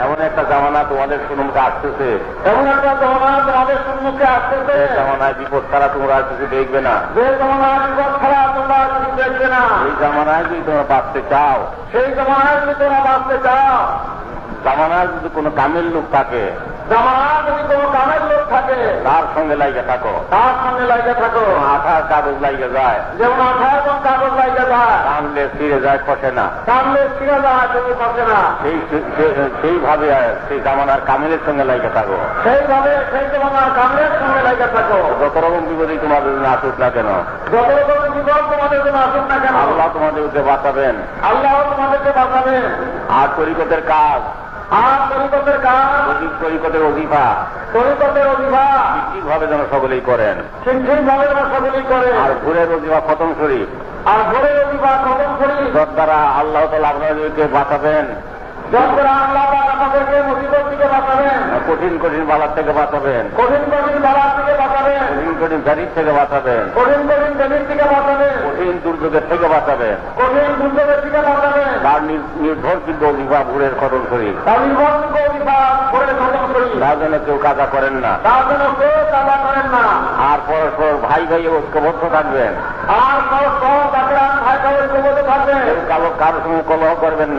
এমন একটা জামানা তোমাদের সম্মুখে আসতেছে। এমন একটা জমানা তোমাদের সম্মুখে আসতেছে। জামানায় বিপদ ছাড়া তোমরা কিছু দেখবে না। যে জমানা বিপদ ছাড়া তোমরা কিছু দেখবে না। এই জামানায় যদি তোমরা বাঁচতে চাও সেই জমানায় যদি তোমরা বাঁচতে চাও জামানায় যদি কোনো কামের লোক থাকে জামানা যদি কোনো কামের লোক থাকে তার সঙ্গে লাইগে থাকো। তার সঙ্গে লাগে থাকো। আঠার কাগজ লাইগে যায়। যেমন আঠার কোন কাগজ লাগে যায়। টানলে ফিরে যায় খসে না। সামনে ফিরে যায় তুমি পাচ্ছে না। সেই সেইভাবে সেই জামানার কামিলের সঙ্গে লাইগে থাকো। সেইভাবে সেই জমানার কামের সঙ্গে লাগে থাকো। যত রকম বিপদই তোমাদের জন্য আসুক না কেন? যত রকম বিপদ তোমাদের জন্য আসুক না কেন? আল্লাহ তোমাদেরকে বাঁচাবেন। আল্লাহ তোমাদেরকে বাঁচাবেন। আর তরিকতের কাজ। আর তরিকতের কাজ। তরিকতের অধিফা তরিকতের অভিভাব ঠিকভাবে যেন সকলেই করেন। ঠিক ঠিকভাবে ওরা সকলেই করে আর ভোরের অধিফা খতম শরীফ। আর ভোরের অভিভাব দ্বারা আল্লাহ তালা আপনাদেরকে বাঁচাবেন কঠিন কঠিন বালার থেকে বাঁচাবেন। কঠিন কঠিন বালার থেকে বাঁচাবেন কঠিন কঠিন গাড়ির থেকে বাঁচাবেন। কঠিন কঠিন দেবীর থেকে বাঁচাবেন কঠিন দুর্যোগের থেকে বাঁচাবেন। কঠিন দুর্যোগের থেকে বাঁচাবেন। তার নির- নির্ভরযোগ্য অভিভাব ভোরের খতম শরীফ তার নির্ভরযোগ্য অভিভাব ভোরের খতম করি। তার জন্য কেউ কাজা করেন না। তার জন্য কেউ কাজা করেন না। আর পরস্পর ভাই ভাই ঐক্যবদ্ধ থাকবেন। আর পরস্পর তাকে ভাই ভাই ঐক্যবদ্ধ থাকবেন কেউ কালো কারোর সঙ্গে কলহ করবেন না।